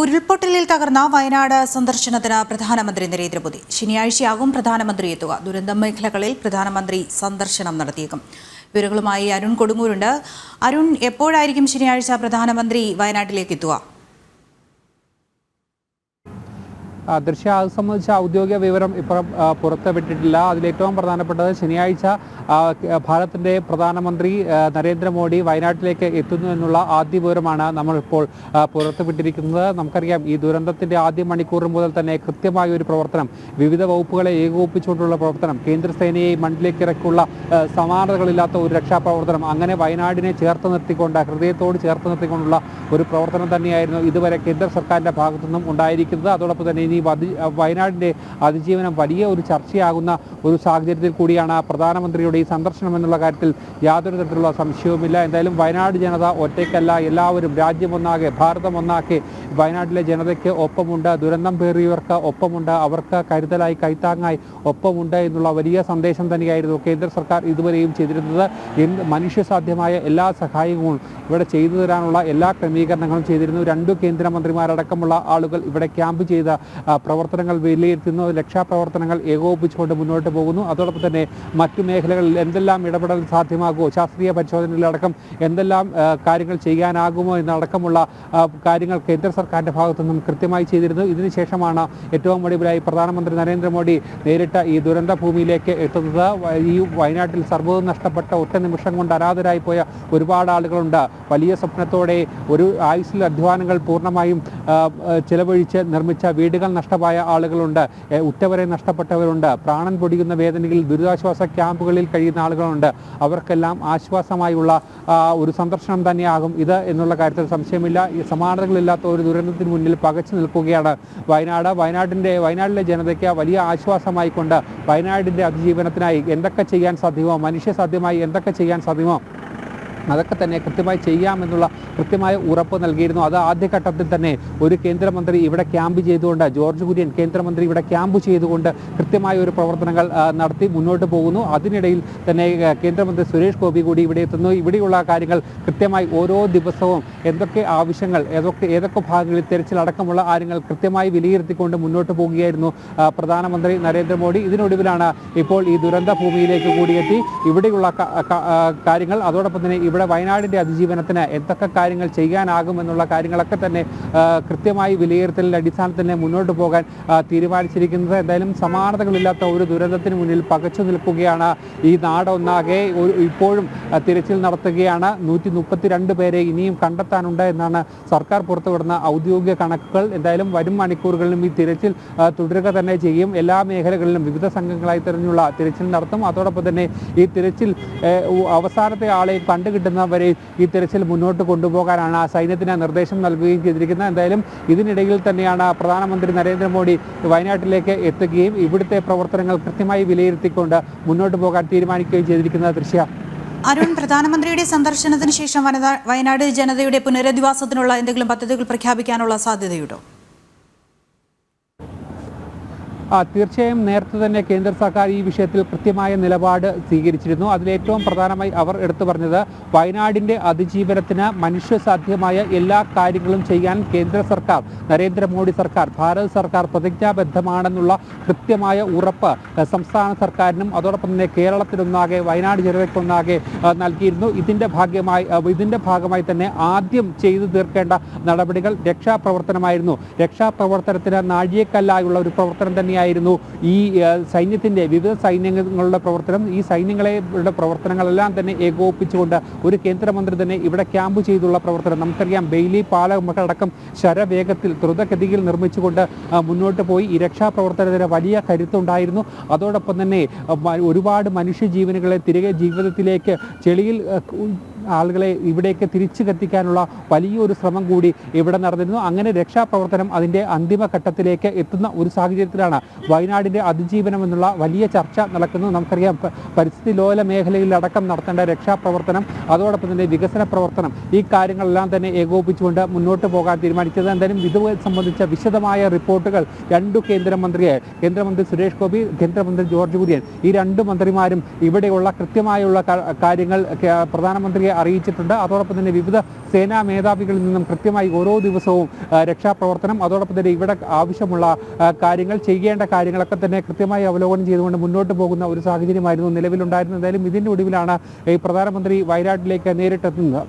ഉരുൾപൊട്ടലിൽ തകർന്ന വയനാട് സന്ദർശനത്തിന് പ്രധാനമന്ത്രി നരേന്ദ്രമോദി. ശനിയാഴ്ചയാകും പ്രധാനമന്ത്രി എത്തുക. ദുരന്ത മേഖലകളിൽ പ്രധാനമന്ത്രി സന്ദർശനം നടത്തിയേക്കും. വിവരങ്ങളുമായി അരുൺ കൊടുങ്ങൂരുണ്ട്. അരുൺ എപ്പോഴായിരിക്കും ശനിയാഴ്ച പ്രധാനമന്ത്രി വയനാട്ടിലേക്ക് എത്തുക? ദൃശ്യ അത് സംബന്ധിച്ച ഔദ്യോഗിക വിവരം ഇപ്പം പുറത്തുവിട്ടിട്ടില്ല. അതിലേറ്റവും പ്രധാനപ്പെട്ടത് ശനിയാഴ്ച ഭാരതത്തിന്റെ പ്രധാനമന്ത്രി നരേന്ദ്രമോദി വയനാട്ടിലേക്ക് എത്തുന്നു എന്നുള്ള ആദ്യ വിവരമാണ് നമ്മളിപ്പോൾ പുറത്തുവിട്ടിരിക്കുന്നത്. നമുക്കറിയാം ഈ ദുരന്തത്തിന്റെ ആദ്യ മണിക്കൂർ മുതൽ തന്നെ കൃത്യമായ ഒരു പ്രവർത്തനം വിവിധ വകുപ്പുകളെ ഏകോപിപ്പിച്ചുകൊണ്ടുള്ള പ്രവർത്തനം കേന്ദ്രസേനയെ മണ്ണിലേക്ക് ഇറക്കിയുള്ള സമാനതകളില്ലാത്ത ഒരു രക്ഷാപ്രവർത്തനം അങ്ങനെ വയനാടിനെ ചേർത്ത് നിർത്തിക്കൊണ്ട് ഹൃദയത്തോട് ചേർത്ത് നിർത്തിക്കൊണ്ടുള്ള ഒരു പ്രവർത്തനം തന്നെയായിരുന്നു ഇതുവരെ കേന്ദ്ര സർക്കാരിന്റെ ഭാഗത്തുനിന്നും ഉണ്ടായിരിക്കുന്നത്. അതോടൊപ്പം തന്നെ ഇനി വധി വയനാടിന്റെ അതിജീവനം വലിയ ഒരു ചർച്ചയാകുന്ന ഒരു സാഹചര്യത്തിൽ കൂടിയാണ് പ്രധാനമന്ത്രിയുടെ ഈ സന്ദർശനം എന്നുള്ള കാര്യത്തിൽ യാതൊരു തരത്തിലുള്ള സംശയവുമില്ല. എന്തായാലും വയനാട് ജനത ഒറ്റയ്ക്കല്ല എല്ലാവരും രാജ്യം ഒന്നാകെ ഭാരതം ഒന്നാകെ വയനാട്ടിലെ ജനതയ്ക്ക് ഒപ്പമുണ്ട് ദുരന്തം പേറിയവർക്ക് ഒപ്പമുണ്ട് അവർക്ക് കരുതലായി കൈത്താങ്ങായി ഒപ്പമുണ്ട് എന്നുള്ള വലിയ സന്ദേശം തന്നെയായിരുന്നു കേന്ദ്ര സർക്കാർ ഇതുവരെയും ചെയ്തിരുന്നത്. മനുഷ്യസാധ്യമായ എല്ലാ സഹായങ്ങളും ഇവിടെ ചെയ്തു തരാനുള്ള എല്ലാ ക്രമീകരണങ്ങളും ചെയ്തിരുന്നു. രണ്ടു കേന്ദ്രമന്ത്രിമാരടക്കമുള്ള ആളുകൾ ഇവിടെ ക്യാമ്പ് ചെയ്ത പ്രവർത്തനങ്ങൾ വിലയിരുത്തുന്നു. രക്ഷാപ്രവർത്തനങ്ങൾ ഏകോപിപ്പിച്ചുകൊണ്ട് മുന്നോട്ട് പോകുന്നു. അതോടൊപ്പം തന്നെ മറ്റു മേഖലകളിൽ എന്തെല്ലാം ഇടപെടൽ സാധ്യമാകുമോ ശാസ്ത്രീയ പരിശോധനയിലടക്കം എന്തെല്ലാം കാര്യങ്ങൾ ചെയ്യാനാകുമോ എന്നടക്കമുള്ള കാര്യങ്ങൾ കേന്ദ്ര സർക്കാരിന്റെ ഭാഗത്തു നിന്നും കൃത്യമായി ചെയ്തിരുന്നു. ഇതിനുശേഷമാണ് ഏറ്റവും ഒടുവിലായി പ്രധാനമന്ത്രി നരേന്ദ്രമോദി നേരിട്ട ഈ ദുരന്ത ഭൂമിയിലേക്ക് എത്തുന്നത്. ഈ വയനാട്ടിൽ സർവതും നഷ്ടപ്പെട്ട ഒറ്റ നിമിഷം കൊണ്ട് അനാഥരായി പോയ ഒരുപാട് ആളുകളുണ്ട്. വലിയ സ്വപ്നത്തോടെ ഒരു ആയുസ്സിൽ അധ്വാനങ്ങൾ പൂർണമായും ചിലവഴിച്ച് നിർമ്മിച്ച വീടുകൾ നഷ്ടമായ ആളുകളുണ്ട് ഉറ്റവരെ നഷ്ടപ്പെട്ടവരുണ്ട് പ്രാണൻ പൊടിയുന്ന വേദനയിൽ ദുരിതാശ്വാസ ക്യാമ്പുകളിൽ കഴിയുന്ന ആളുകളുണ്ട്. അവർക്കെല്ലാം ആശ്വാസമായുള്ള ഒരു സന്ദർശനം തന്നെയാകും ഇത് എന്നുള്ള കാര്യത്തിൽ സംശയമില്ല. ഈ സമാനതകളില്ലാത്ത ഒരു ദുരന്തത്തിന് മുന്നിൽ പകച്ചു നിൽക്കുകയാണ് വയനാട്. വയനാടിന്റെ വയനാട്ടിലെ ജനതയ്ക്ക് വലിയ ആശ്വാസമായിക്കൊണ്ട് വയനാടിന്റെ അതിജീവനത്തിനായി എന്തൊക്കെ ചെയ്യാൻ സാധ്യമോ മനുഷ്യ സാധ്യമായി എന്തൊക്കെ ചെയ്യാൻ സാധ്യമോ അതൊക്കെ തന്നെ കൃത്യമായി ചെയ്യാമെന്നുള്ള കൃത്യമായ ഉറപ്പ് നൽകിയിരുന്നു. അത് ആദ്യഘട്ടത്തിൽ തന്നെ ഒരു കേന്ദ്രമന്ത്രി ഇവിടെ ക്യാമ്പ് ചെയ്തുകൊണ്ട് ജോർജ് കുര്യൻ കേന്ദ്രമന്ത്രി ഇവിടെ ക്യാമ്പ് ചെയ്തുകൊണ്ട് കൃത്യമായ ഒരു പ്രവർത്തനങ്ങൾ നടത്തി മുന്നോട്ട് പോകുന്നു. അതിനിടയിൽ തന്നെ കേന്ദ്രമന്ത്രി സുരേഷ് ഗോപി കൂടി ഇവിടെ എത്തുന്നു. ഇവിടെയുള്ള കാര്യങ്ങൾ കൃത്യമായി ഓരോ ദിവസവും എന്തൊക്കെ ആവശ്യങ്ങൾ ഏതൊക്കെ ഏതൊക്കെ ഭാഗങ്ങളിൽ തിരച്ചിലടക്കമുള്ള കാര്യങ്ങൾ കൃത്യമായി വിലയിരുത്തിക്കൊണ്ട് മുന്നോട്ട് പോകുകയായിരുന്നു പ്രധാനമന്ത്രി നരേന്ദ്രമോദി. ഇതിനൊടുവിലാണ് ഇപ്പോൾ ഈ ദുരന്ത ഭൂമിയിലേക്ക് കൂടിയെത്തി. ഇവിടെയുള്ള കാര്യങ്ങൾ. അതോടൊപ്പം തന്നെ ഇവിടെ വയനാടിന്റെ അതിജീവനത്തിന് എന്തൊക്കെ കാര്യങ്ങൾ ചെയ്യാനാകുമെന്നുള്ള കാര്യങ്ങളൊക്കെ തന്നെ കൃത്യമായി വിലയിരുത്തലിന്റെ അടിസ്ഥാനത്തിൽ തന്നെ മുന്നോട്ട് പോകാൻ തീരുമാനിച്ചിരിക്കുന്നത്. എന്തായാലും സമാനതകളില്ലാത്ത ഒരു ദുരന്തത്തിന് മുന്നിൽ പകച്ചു നിൽക്കുകയാണ് ഈ നാടൊന്നാകെ. ഇപ്പോഴും തിരച്ചിൽ നടത്തുകയാണ്. നൂറ്റി മുപ്പത്തിരണ്ട് പേരെ ഇനിയും കണ്ടെത്താനുണ്ട് എന്നാണ് സർക്കാർ പുറത്തുവിടുന്ന ഔദ്യോഗിക കണക്കുകൾ. എന്തായാലും വരും മണിക്കൂറുകളിലും ഈ തിരച്ചിൽ തുടരുക തന്നെ ചെയ്യും. എല്ലാ മേഖലകളിലും വിവിധ സംഘങ്ങളായി തെരഞ്ഞുള്ള തിരച്ചിൽ നടത്തും. അതോടൊപ്പം തന്നെ ഈ തിരച്ചിൽ അവസാനത്തെ ആളെ കണ്ടുകിട്ടുന്നവരെ ഈ തിരച്ചിൽ മുന്നോട്ട് കൊണ്ടുപോകാനാണ് ആ സൈന്യത്തിന് നിർദ്ദേശം നൽകുകയും ചെയ്തിരിക്കുന്നത്. എന്തായാലും ഇതിനിടയിൽ തന്നെയാണ് പ്രധാനമന്ത്രി നരേന്ദ്രമോദി വയനാട്ടിലേക്ക് എത്തുകയും ഇവിടുത്തെ പ്രവർത്തനങ്ങൾ കൃത്യമായി വിലയിരുത്തിക്കൊണ്ട് മുന്നോട്ട് പോകാൻ തീരുമാനിക്കുകയും ചെയ്തിരിക്കുന്നത് ദൃശ്യ. അരുൺ പ്രധാനമന്ത്രിയുടെ സന്ദർശനത്തിന് ശേഷം വയനാട് ജനതയുടെ പുനരധിവാസത്തിനുള്ള എന്തെങ്കിലും പദ്ധതികൾ പ്രഖ്യാപിക്കാനുള്ള സാധ്യതയുണ്ടോ? തീർച്ചയായും നേരത്തെ തന്നെ കേന്ദ്ര സർക്കാർ ഈ വിഷയത്തിൽ കൃത്യമായ നിലപാട് സ്വീകരിച്ചിരുന്നു. അതിലേറ്റവും പ്രധാനമായി അവർ എടുത്തു പറഞ്ഞത് വയനാടിന്റെ അതിജീവനത്തിന് മനുഷ്യസാധ്യമായ എല്ലാ കാര്യങ്ങളും ചെയ്യാൻ കേന്ദ്ര സർക്കാർ നരേന്ദ്രമോദി സർക്കാർ ഭാരത സർക്കാർ പ്രതിജ്ഞാബദ്ധമാണെന്നുള്ള കൃത്യമായ ഉറപ്പ് സംസ്ഥാന സർക്കാരിനും അതോടൊപ്പം തന്നെ കേരളത്തിനൊന്നാകെ വയനാട് ജനതയ്ക്കൊന്നാകെ നൽകിയിരുന്നു. ഇതിന്റെ ഭാഗ്യമായി ഇതിന്റെ ഭാഗമായി തന്നെ ആദ്യം ചെയ്തു തീർക്കേണ്ട നടപടികൾ രക്ഷാപ്രവർത്തനമായിരുന്നു. രക്ഷാപ്രവർത്തനത്തിന് നാഴികക്കല്ലായുള്ള ഒരു പ്രവർത്തനം തന്നെയായിരുന്നു ഈ സൈന്യത്തിന്റെ വിവിധ സൈന്യങ്ങളുടെ പ്രവർത്തനം. ഈ സൈന്യങ്ങളുടെ പ്രവർത്തനങ്ങളെല്ലാം തന്നെ ഏകോപിപ്പിച്ചുകൊണ്ട് ഒരു കേന്ദ്രമന്ത്രി തന്നെ ഇവിടെ ക്യാമ്പ് ചെയ്തുള്ള പ്രവർത്തനം. നമുക്കറിയാം ബെയിലി പാലമടക്കം ശരവേഗത്തിൽ ദ്രുതഗതിയിൽ നിർമ്മിച്ചുകൊണ്ട് മുന്നോട്ട് പോയി. ഈ രക്ഷാപ്രവർത്തനത്തിന് വലിയ കരുത്തുണ്ടായിരുന്നു. അതോടൊപ്പം തന്നെ ഒരുപാട് മനുഷ്യജീവനുകളെ തിരികെ ജീവിതത്തിലേക്ക് ചെളിയിൽ ആളുകളെ ഇവിടേക്ക് തിരിച്ചു കത്തിക്കാനുള്ള വലിയൊരു ശ്രമം കൂടി ഇവിടെ നടന്നിരുന്നു. അങ്ങനെ രക്ഷാപ്രവർത്തനം അതിന്റെ അന്തിമഘട്ടത്തിലേക്ക് എത്തുന്ന ഒരു സാഹചര്യത്തിലാണ് വയനാടിന്റെ അതിജീവനം എന്നുള്ള വലിയ ചർച്ച നടക്കുന്നത്. നമുക്കറിയാം പരിസ്ഥിതി ലോല മേഖലയിലടക്കം നടത്തേണ്ട രക്ഷാപ്രവർത്തനം അതോടൊപ്പം തന്നെ വികസന പ്രവർത്തനം ഈ കാര്യങ്ങളെല്ലാം തന്നെ ഏകോപിച്ചുകൊണ്ട് മുന്നോട്ട് പോകാൻ തീരുമാനിച്ചത്. എന്തായാലും ഇത് സംബന്ധിച്ച വിശദമായ റിപ്പോർട്ടുകൾ രണ്ടു കേന്ദ്രമന്ത്രിയെ കേന്ദ്രമന്ത്രി സുരേഷ് ഗോപി കേന്ദ്രമന്ത്രി ജോർജ് കുര്യൻ ഈ രണ്ട് മന്ത്രിമാരും ഇവിടെയുള്ള കൃത്യമായുള്ള കാര്യങ്ങൾ പ്രധാനമന്ത്രിയെ അറിയിച്ചിട്ടുണ്ട്. അതോടൊപ്പം തന്നെ വിവിധ സേനാ മേധാവികളിൽ നിന്നും കൃത്യമായി ഓരോ ദിവസവും രക്ഷാപ്രവർത്തനം അതോടൊപ്പം തന്നെ ഇവിടെ ആവശ്യമുള്ള കാര്യങ്ങൾ ചെയ്യേണ്ട കാര്യങ്ങളൊക്കെ തന്നെ കൃത്യമായി അവലോകനം ചെയ്തുകൊണ്ട് മുന്നോട്ട് പോകുന്ന ഒരു സാഹചര്യമായിരുന്നു നിലവിലുണ്ടായിരുന്നത്. എന്തായാലും ഇതിന്റെ ഒടുവിലാണ് ഈ പ്രധാനമന്ത്രി വയനാട്ടിലേക്ക് നേരിട്ടെത്തുന്നത്.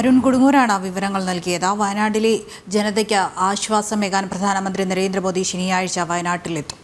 അരുൺ കൊടുങ്ങൂരാണ് വിവരങ്ങൾ നൽകിയത്. വയനാട്ടിലെ ജനതയ്ക്ക് ആശ്വാസമേകാൻ പ്രധാനമന്ത്രി നരേന്ദ്രമോദി ശനിയാഴ്ച വയനാട്ടിലെത്തും.